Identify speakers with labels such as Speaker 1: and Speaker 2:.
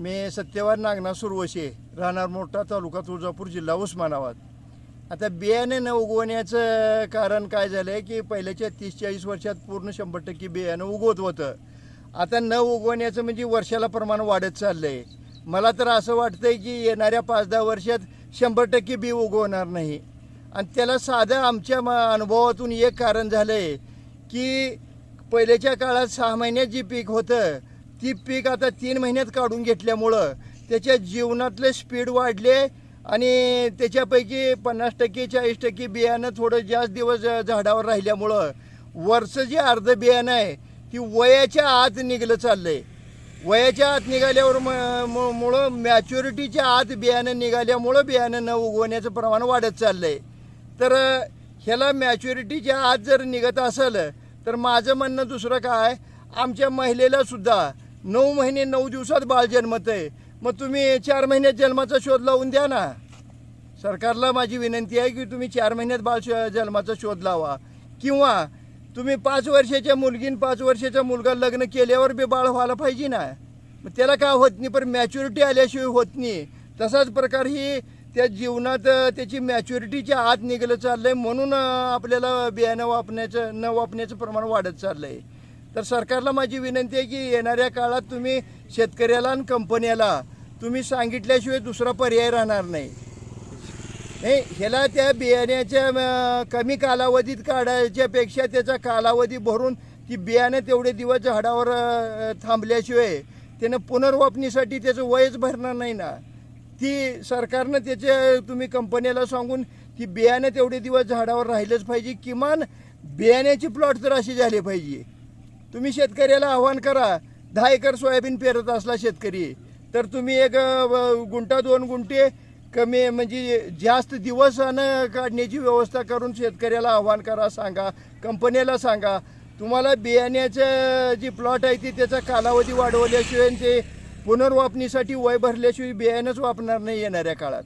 Speaker 1: मी सत्यवान नागनाथ सुरवशे राहणार मोठा तालुका तुळजापूर जिल्हा उस्मानाबाद. आता बियाणे न उगवण्याचं कारण काय झालं आहे की पहिल्याच्या तीस चाळीस वर्षात पूर्ण शंभर टक्के बियाणं उगवत होतं. आता न उगवण्याचं म्हणजे वर्षाला प्रमाण वाढत चाललं आहे मला तर असं वाटतं आहे की येणाऱ्या पाच दहा वर्षात शंभर टक्के बी उगवणार नाही. आणि त्याला साधं आमच्या म अनुभवातून एक कारण झालं आहे की पहिल्याच्या काळात सहा महिन्यात जे पीक होतं ती पीक आता तीन महिन्यात काढून घेतल्यामुळं त्याच्या जीवनातले स्पीड वाढले आणि त्याच्यापैकी पन्नास टक्के चाळीस टक्के बियाणं थोडं जास्त दिवस झाडावर राहिल्यामुळं वरचं जे अर्ध बियाणं आहे ती वयाच्या आत निघलं चाललंय. वयाच्या आत निघाल्यावर म- म- मुळं मॅच्युरिटीच्या आत बियाणं निघाल्यामुळं बियाणं न उगवण्याचं प्रमाण वाढत चाललंय. तर ह्याला मॅच्युरिटीच्या आत जर निघत असेल तर माझं म्हणणं दुसरं काय आमच्या महिलेला सुद्धा नऊ महिने नऊ दिवसात बाळ जन्मत आहे. मग तुम्ही चार महिन्यात जन्माचा शोध लावून द्या ना. सरकारला माझी विनंती आहे की तुम्ही चार महिन्यात बाळ श- जन्माचा शोध लावा. किंवा तुम्ही पाच वर्षाच्या मुलगीन पाच वर्षाचा मुलगा लग्न केल्यावर बी बाळ व्हायला पाहिजे ना. मग त्याला काय होत नाही? पण मॅच्युरिटी आल्याशिवाय होत नाही. तसाच प्रकार ही त्या जीवनात त्याची मॅच्युरिटीच्या आत निघालं आहे म्हणून आपल्याला बियाणं वापण्याचं न वापण्याचं प्रमाण वाढत चाललं आहे तर सरकारला माझी विनंती आहे की येणाऱ्या काळात तुम्ही शेतकऱ्याला आणि कंपन्याला तुम्ही सांगितल्याशिवाय दुसरा पर्याय राहणार नाही. नाही ह्याला त्या बियाण्याच्या कमी कालावधीत काढायच्यापेक्षा त्याचा कालावधी भरून ती बियाणं तेवढे दिवस झाडावर थांबल्याशिवाय त्यानं पुनर्वापणीसाठी त्याचं वयच भरणार नाही ना. ती सरकारनं त्याच्या तुम्ही कंपनीला सांगून की बियाणं तेवढे दिवस झाडावर राहिलंच पाहिजे. किमान बियाण्याची प्लॉट तर अशी झाले पाहिजे. तुम्ही शेतकऱ्याला आव्हान करा. दहा एकर सोयाबीन पेरत असला शेतकरी. तर तुम्ही एक गुंटा गुंठा दोन गुंठे कमी म्हणजे जास्त दिवसानं काढण्याची व्यवस्था करून शेतकऱ्याला आव्हान करा सांगा. कंपनीला सांगा. तुम्हाला बियाण्याचं जी प्लॉट आहे ती त्याचा कालावधी वाढवल्याशिवाय आणि ते पुनर्वापणीसाठी वय भरल्याशिवाय बियाणंच वापरणार नाही येणाऱ्या काळात.